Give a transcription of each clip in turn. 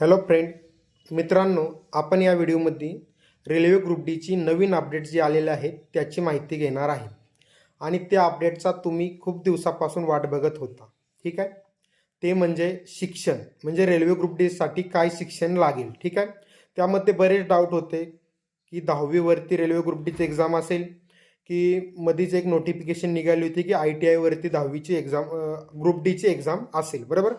Hello friend मित्रांनो आपण या व्हिडिओमध्ये रेल्वे ग्रुप डीची नवीन अपडेट जी आलेले आहेत त्याची माहिती घेणार आहे. आणि त्या अपडेटचा तुम्ही खूप दिवसापासून वाट बघत होता. ठीक आहे? ते म्हणजे शिक्षण म्हणजे रेल्वे ग्रुप डीसाठी काय शिक्षण लागेल ठीक आहे? त्यामध्ये बरेच डाऊट होते की दहावीवरती रेल्वे ग्रुप डीची एक्झाम असेल की मधीच एक नोटिफिकेशन निघाली होती की आय टी आयवरती दहावीची एक्झाम ग्रुप डीची एक्झाम असेल बरोबर?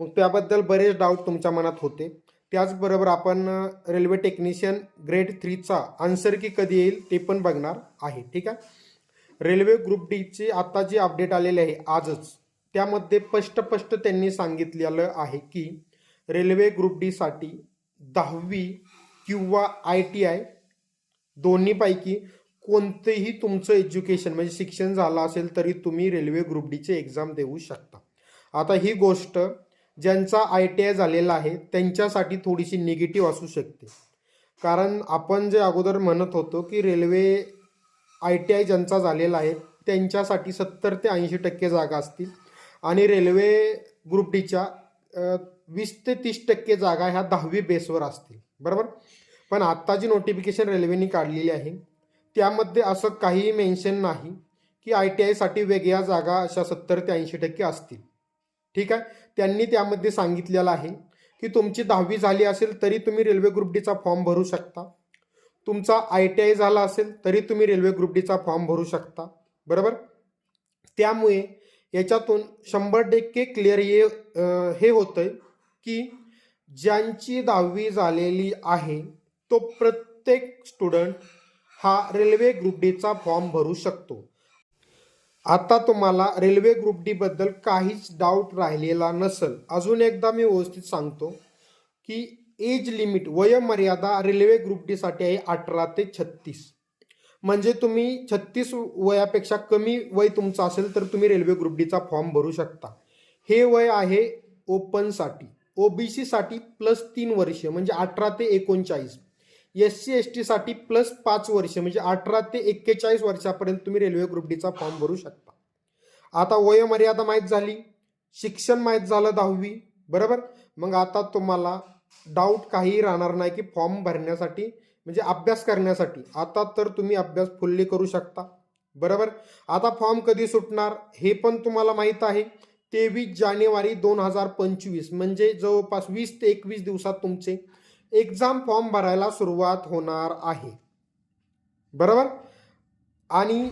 मग त्याबद्दल बरेच डाऊट तुमच्या मनात होते. त्याचबरोबर आपण रेल्वे टेक्निशियन ग्रेड थ्रीचा आन्सर की कधी येईल ते पण बघणार आहे. ठीक आहे? रेल्वे ग्रुप डीची आता जी अपडेट आलेली आहे आजच त्यामध्ये स्पष्ट त्यांनी सांगितलेलं आहे की रेल्वे ग्रुप डीसाठी दहावी किंवा आय टी आय दोन्हीपैकी कोणतेही तुमचं एज्युकेशन म्हणजे शिक्षण झालं असेल तरी तुम्ही रेल्वे ग्रुप डीचे एक्झाम देऊ शकता. आता ही गोष्ट ज्यांचा आय टी आय झालेला आहे त्यांच्यासाठी थोडीशी निगेटिव्ह असू शकते. कारण आपण जे अगोदर म्हणत होतो की रेल्वे आय टी आय ज्यांचा झालेला आहे त्यांच्यासाठी सत्तर ते ऐंशी टक्के जागा असतील. आणि रेल्वे ग्रुप डीच्या वीस ते तीस टक्के जागा ह्या दहावी बेसवर असतील. बरोबर? पण आत्ता जी नोटिफिकेशन रेल्वेने काढलेली आहे त्यामध्ये असं काहीही मेन्शन नाही की आय टी आयसाठी वेगळ्या जागा अशा सत्तर ते ऐंशी टक्के असतील. ठीक आहे? त्यांनी त्यामध्ये सांगितलेलं आहे की तुमची दहावी झाली असेल तरी तुम्ही रेल्वे ग्रुप डीचा फॉर्म भरू शकता. तुमचा आय टी आय झाला असेल तरी तुम्ही रेल्वे ग्रुप डीचा फॉर्म भरू शकता. बरोबर? त्यामुळे याच्यातून शंभर टक्के क्लिअर हे हे होतं की ज्यांची दहावी झालेली आहे तो प्रत्येक स्टुडंट हा रेल्वे ग्रुप डीचा फॉर्म भरू शकतो. आता तुम्हाला रेल्वे ग्रुप डी बद्दल काहीच डाऊट राहिलेला नसल. अजून एकदा मी व्यवस्थित सांगतो की एज लिमिट वयमर्यादा रेल्वे ग्रुप डी साठी आहे अठरा ते छत्तीस. म्हणजे तुम्ही छत्तीस वयापेक्षा कमी वय तुमचं असेल तर तुम्ही रेल्वे ग्रुप डीचा फॉर्म भरू शकता. हे वय आहे ओपनसाठी ओबीसीसाठी प्लस तीन वर्ष म्हणजे अठरा ते एकोणचाळीस. एस सी एस टीसाठी प्लस पाच वर्ष म्हणजे अठरा ते एक्केचाळीस वर्षापर्यंत तुम्ही रेल्वे ग्रुप डीचा फॉर्म भरू शकता. आता वयोमर्यादा माहीत झाली शिक्षण माहीत झालं दहावी बरोबर? मग आता तुम्हाला डाऊट काही राहणार नाही की फॉर्म भरण्यासाठी म्हणजे अभ्यास करण्यासाठी. आता तर तुम्ही अभ्यास फुल्ली करू शकता बरोबर? आता फॉर्म कधी सुटणार हे पण तुम्हाला माहीत आहे. तेवीस जानेवारी दोन हजार पंचवीस म्हणजे जवळपास वीस ते एकवीस दिवसात तुमचे एक्झाम फॉर्म भरायला सुरुवात होणार आहे. बरोबर? आणि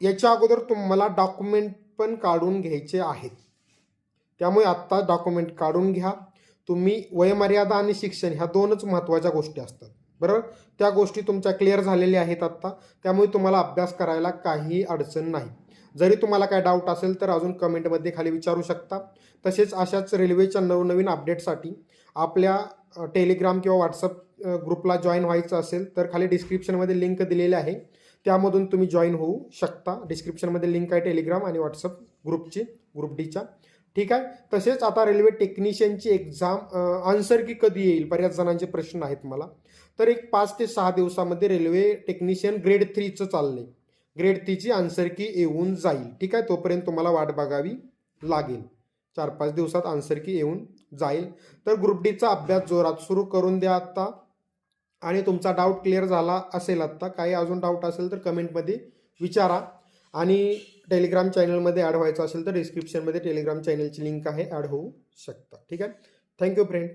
याच्या अगोदर तुम्हाला डॉक्युमेंट पण काढून घ्यायचे आहेत. त्यामुळे आत्ता डॉक्युमेंट काढून घ्या. तुम्ही वयमर्यादा आणि शिक्षण ह्या दोनच महत्त्वाच्या गोष्टी असतात. बरोबर? त्या गोष्टी तुमच्या क्लिअर झालेल्या आहेत आत्ता. त्यामुळे तुम्हाला अभ्यास करायला काही अडचण नाही. जरी तुम्हाला काय डाऊट असेल तर अजून कमेंटमध्ये खाली विचारू शकता. तसेच अशाच रेल्वेच्या नवनवीन अपडेटसाठी आपल्या टेलिग्राम किंवा व्हॉट्सअप ग्रुपला जॉईन व्हायचं असेल तर खाली डिस्क्रिप्शनमध्ये लिंक दिलेली आहे. त्यामधून तुम्ही जॉईन होऊ शकता. डिस्क्रिप्शनमध्ये लिंक आहे टेलिग्राम आणि व्हॉट्सअप ग्रुपची ग्रुप डीच्या ठीक आहे? तसेच आता रेल्वे टेक्निशियनची एक्झाम आन्सर की कधी येईल? बऱ्याच जणांचे प्रश्न आहेत मला. तर एक पाच ते सहा दिवसामध्ये रेल्वे टेक्निशियन ग्रेड थ्रीचं चाललं आहे ग्रेड तीची आन्सर की येऊन जाईल. ठीक आहे? तोपर्यंत तुम्हाला वाट बघावी लागेल. चार पाच दिवसात आन्सर की येऊन जाईल. तर ग्रुप डीचा अभ्यास जोरात सुरू करून द्या आत्ता. आणि तुमचा डाऊट क्लिअर झाला असेल आत्ता काही अजून डाऊट असेल तर कमेंटमध्ये विचारा. आणि टेलिग्राम चॅनलमध्ये ॲड व्हायचं असेल तर डिस्क्रिप्शनमध्ये टेलिग्राम चॅनलची लिंक आहे ॲड होऊ शकता. ठीक आहे? Thank you friend